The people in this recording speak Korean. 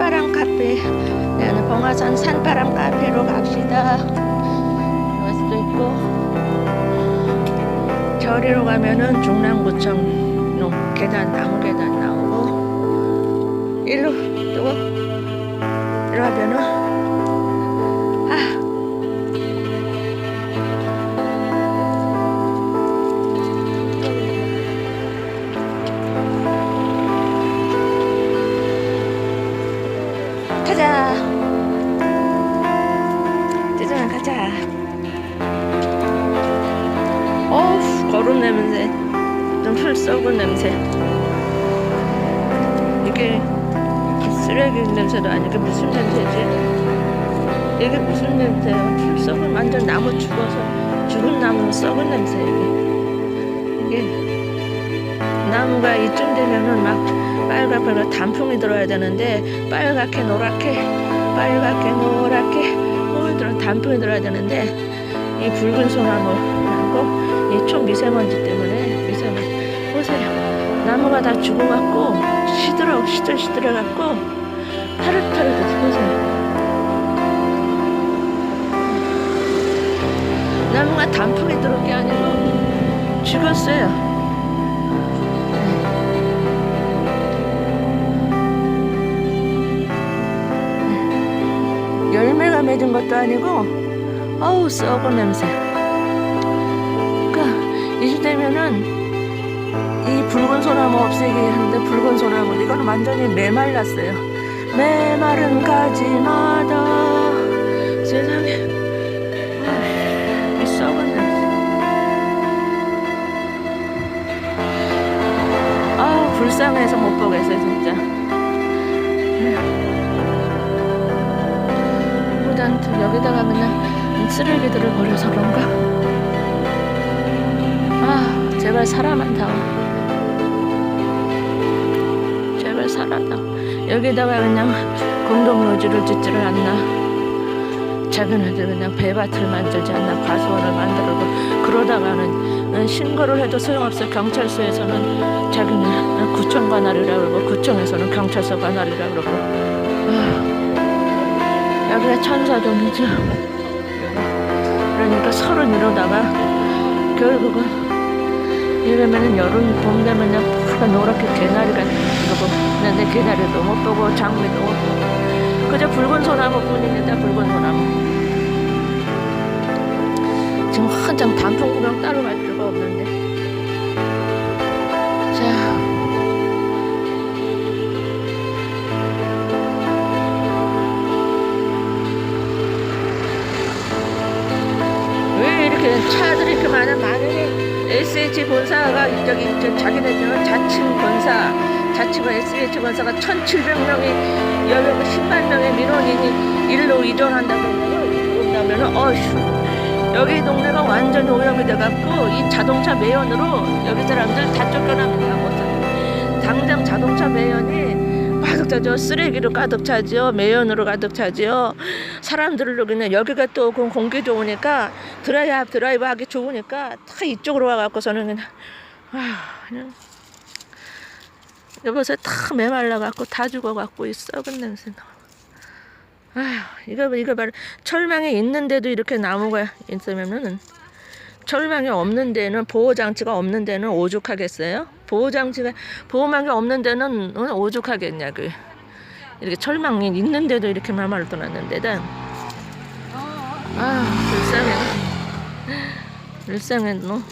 산 산바람 카페. 내는 봉화산 산바람 카페로 갑시다. 갈 수도 있고. 저리로 가면은 중랑구청 놈 계단 나무 계단 나오고. 일로 또 일로 가면은 썩은 냄새. 이게 쓰레기 냄새도 아니고 무슨 냄새지? 이게 무슨 냄새야? 풀 썩은 완전 나무 죽어서 죽은 나무 썩은 냄새 이게. 이게 나무가 이쯤 되면은 막 빨갛게 단풍이 들어야 되는데 빨갛게 노랗게 빨갛게 노랗게 뭘 들어 단풍이 들어야 되는데 이 붉은 소나무하고 이 초미세먼지 때문에 나무가 다 죽어갖고 시들어 시들 시들해갖고 파릇파릇해서 보세요 나무가 단풍이 들어온 게 아니고 죽었어요. 열매가 맺은 것도 아니고 어우 썩은 냄새. 그러니까 이주 되면은 이 붉은 소나무 없애기 하는데 붉은 소나무. 이거는 완전히 메말랐어요. 메마른 가지마다 세상에. 아휴, 이 썩은 아우 불쌍해서 못 보겠어요 진짜. 무단투 여기다가 그냥 쓰레기들을 버려서 그런가? 아 제발 사람만 다오 여기다가 그냥 공동묘지를 짓지를 않나. 작은 애들 그냥 배밭을 만들지 않나 과수원을 만들고. 그러다가는 어, 신고를 해도 소용없어. 경찰서에서는 자기는 어, 구청 관할이라 그러고 구청에서는 경찰서 관할이라 그러고. 아, 여기가 천사동이죠. 그러니까 서른 이러다가 결국은 이러면은 여름 봄 되면요 푸가 노랗게 개나리가 근데 개나리도 못 보고 장미도 못 보고. 그저 붉은 소나무 뿐입니다 붉은 소나무. 지금 한장 단풍 구경 따로 갈 필요가 없는데. 자. 왜 이렇게 차들이 이렇게 많아? SH 본사가 저기 저 자기네들은 자칭 본사, 자칭은 SH 본사가 1,700명이 여기 10만 명의 민원인이 일로 이전한다고 그런다면은 어휴 여기 동네가 완전히 오염이 돼갖고 이 자동차 매연으로 여기 사람들 다 쫓겨납니다. 못 당장 자동차 매연이 가득 차죠. 쓰레기로 가득 차죠. 매연으로 가득 차죠. 사람들을 그냥 여기가 또 공- 공기 좋으니까 드라이브 드라이브 하기 좋으니까 다 이쪽으로 와갖고서는 그냥 아 그냥 여보세요 다 메말라갖고 다 죽어갖고 이 썩은 냄새 나. 아휴 이거 이거 봐 철망이 있는데도 이렇게 나무가 있으면은 철망이 없는 데는 보호 장치가 없는 데는 오죽하겠어요? 보호 장치가 보호망이 없는 데는 어, 오죽하겠냐고 이렇게 철망이 있는데도 이렇게 마마를 떠났는데다. 아 불쌍해. 불쌍해 너